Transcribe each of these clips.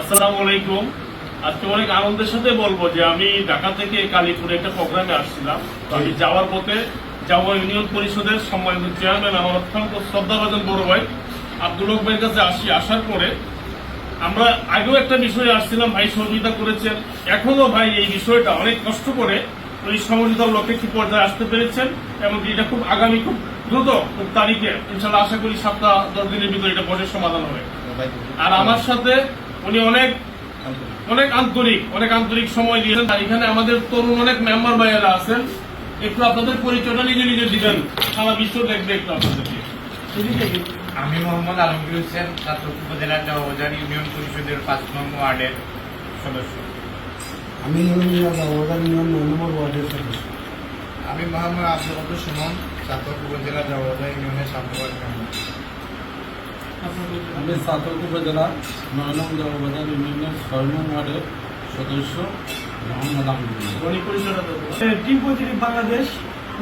আসসালামু আলাইকুম। আজকে অনেক আনন্দের সাথে বলব যে আমি ঢাকা থেকে কালীপুরে একটা প্রোগ্রামে আসছিলাম। তো আমি যাওয়ার পথে যাওয়া ইউনিয়ন পরিষদের সম্মানিত চেয়ারম্যান আমার অত্যন্ত শ্রদ্ধাভাজন বড় ভাই আব্দুল হক ভাইয়ের কাছে আসি। আসার পরে আমরা আগেও একটা বিষয়ে আসছিলাম ভাই সহযোগিতা করেছেন। এখনও ভাই এই বিষয়টা অনেক কষ্ট করে ওই সমঝোতার লক্ষ্যে কি পর্যায়ে আসতে পেরেছেন এবং এটা খুব আগামী খুব দ্রুত খুব তারিখে ইনশাল্লাহ আশা করি সপ্তাহ দশ দিনের ভিতরে এটা বোর্ডের সমাধান হবে। আর আমার সাথে উনি অনেক অনেক আন্তরিক অনেক আন্তরিক সময় দিয়েছেন। আর এখানে আমাদের তরুণ অনেক মেম্বার ভাইয়েরা আছেন। একটু আপনাদের পরিচয়টা নিজে নিজে দিবেন। সারা বিশ্ব দেখবে একটু আপনাদেরকে। আমি মোহাম্মদ আলমগীর হোসেন ছাত্র উপজেলার নববাজার ইউনিয়ন পরিষদের পাঁচ নং ওয়ার্ডের সদস্য। আমি অবদান ইউনিয়ন নয় নম্বর ওয়ার্ডের সদস্য। আমি মোহাম্মদ আব্দুল সুমন ছাত্র উপজেলা নববাজার ইউনিয়নের সামনেবাদ মেম্বার আমি সাতক উপজেলা নম্বর অবদান ইউনিয়নের স্বর্ণ ওয়ার্ডের সদস্য মোহাম্মদ আহমদুল্লাহ বাংলাদেশ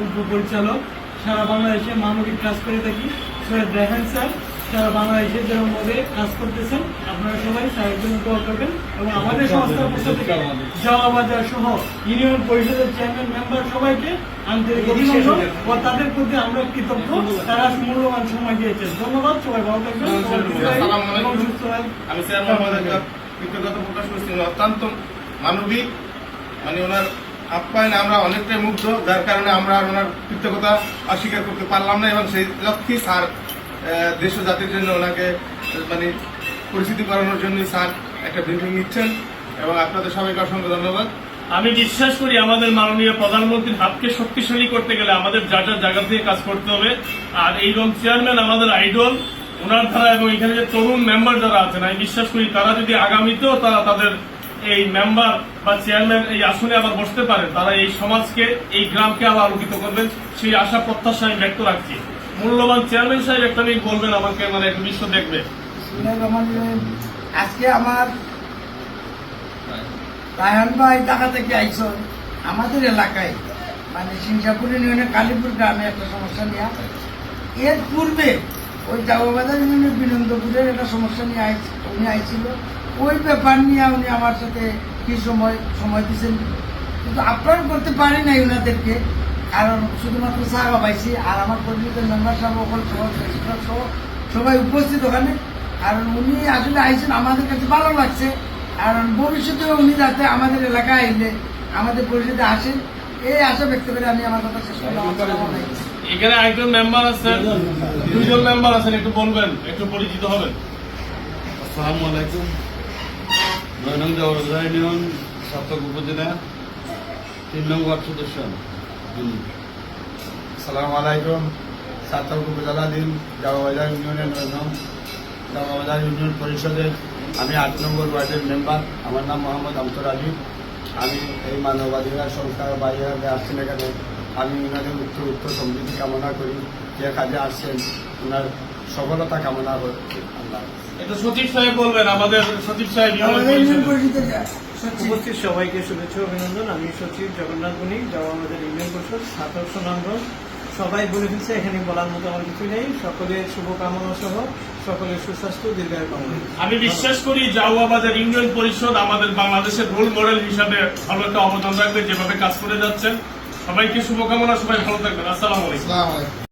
উপ পরিচালক। সারা বাংলাদেশে মানবিক কাজ করে থাকি। সৈয়দ রেহান স্যার সারা বাংলাদেশে যেরকম ভাবে কাজ করতেছেন আপনারা সবাই স্যারের জন্য দোয়া করবেন এবং আমাদের সংস্থার পক্ষ থেকে জওয়া সহ ইউনিয়ন পরিষদের চেয়ারম্যান মেম্বার সবাইকে আন্তরিক অভিনন্দন ও তাদের প্রতি আমরা কৃতজ্ঞ। তারা মূল্যবান সময় দিয়েছেন। ধন্যবাদ সবাই ভালো থাকবেন। আমি স্যার কৃতজ্ঞতা প্রকাশ করছি। অত্যন্ত মানবিক মানে ওনার আপ্যায়নে আমরা অনেকটাই মুগ্ধ যার কারণে আমরা ওনার কৃতজ্ঞতা অস্বীকার করতে পারলাম না এবং সেই লক্ষ্যেই স্যার দেশ জাতির জন্য ওনাকে মানে পরিচিতি করানোর জন্য স্যার একটা ব্রিফিং নিচ্ছেন এবং আপনাদের সবাইকে অসংখ্য ধন্যবাদ। আমি বিশ্বাস করি আমাদের মাননীয় প্রধানমন্ত্রীর হাতকে শক্তিশালী করতে গেলে আমাদের যা যা জায়গা থেকে কাজ করতে হবে। আর এইরকম চেয়ারম্যান আমাদের আইডল ওনার দ্বারা এবং এখানে যে তরুণ মেম্বার যারা আছেন, আমি বিশ্বাস করি তারা যদি আগামীতেও তারা তাদের এই মেম্বার বা চেয়ারম্যান এই আসনে আবার বসতে পারেন, তারা এই সমাজকে, এই গ্রামকে আবার আলোকিত করবেন। সেই আশা প্রত্যাশা আমি ব্যক্ত রাখছি। মূল্যবান চেয়ারম্যান সাহেব একটা বলবেন আমাকে মানে একটু দেখবে। আজকে আমার ভাই থেকে আমাদের এলাকায় মানে সিংসাপুর ইউনিয়নের কালীপুর গ্রামে একটা সমস্যা নিয়ে এর পূর্বে ওই জাগবাজার ইউনিয়নের বিনন্দপুরের একটা সমস্যা নিয়ে উনি আইছিল। ওই ব্যাপার নিয়ে উনি আমার সাথে কি সময় সময় দিয়েছেন? কিন্তু আপ্যায়ন করতে পারি নাই ওনাদেরকে কারণ শুধুমাত্র চা পাইছি আর আমার পরিচিত মেম্বার সাহেব সকল সহ সহ সবাই উপস্থিত ওখানে। কারণ উনি আসলে আইসেন আমাদের কাছে ভালো লাগছে। কারণ ভবিষ্যতে উনি যাতে আমাদের এলাকায় আইলে আমাদের পরিষদে আসেন এই আশা ব্যক্ত করে আমি আমার কথা শেষ করলাম। এখানে একজন মেম্বার আছেন। দুইজন মেম্বার। আছেন একটু বলবেন একটু পরিচিত হবেন। আসসালামু আলাইকুম। নয় নং অবদান ইউনিয়ন সাতক উপজেলা তিন নম্বর ওয়ার্ড সদস্য। হুম। আসসালামু আলাইকুম। ছাত্র উপজেলা দিন জামাবাজার ইউনিয়নের নাম জামাবাজার ইউনিয়ন পরিষদের আমি আট নম্বর ওয়ার্ডের মেম্বার। আমার নাম মোহাম্মদ আমতর আলী আমি এই মানবাধিকার সংস্থার বাইরে আসছেন এখানে। আমি ওনাদের উত্তর উত্তর সমৃদ্ধি কামনা করি। যে কাজে আসছেন, ওনার সফলতা কামনা করছি আল্লাহ হাফেজ। সচিব সাহেব বলবেন আমাদের সচিব সাহেব ইউনিয়ন আমাদের ইউনিয়ন পরিষদের। পরিষদের সচিব উপস্থিত সবাইকে শুভেচ্ছা অভিনন্দন। আমি সচিব জগন্নাথ বণিক যাওয়া আমাদের ইউনিয়ন পরিষদ সাতক সুনামগঞ্জ সবাই বলে ফেলছে এখানে বলার মতো আমার কিছু নেই। সকলের শুভকামনা সহ সকলের সুস্বাস্থ্য দীর্ঘায়ু কামনা। আমি বিশ্বাস করি জাউয়া বাজার ইউনিয়ন পরিষদ আমাদের বাংলাদেশের রোল মডেল হিসাবে ভালো একটা অবদান রাখবে যেভাবে কাজ করে যাচ্ছেন। সবাইকে শুভকামনা সবাই ভালো থাকবেন। আসসালামু আলাইকুম। আসসালামু আলাইকুম।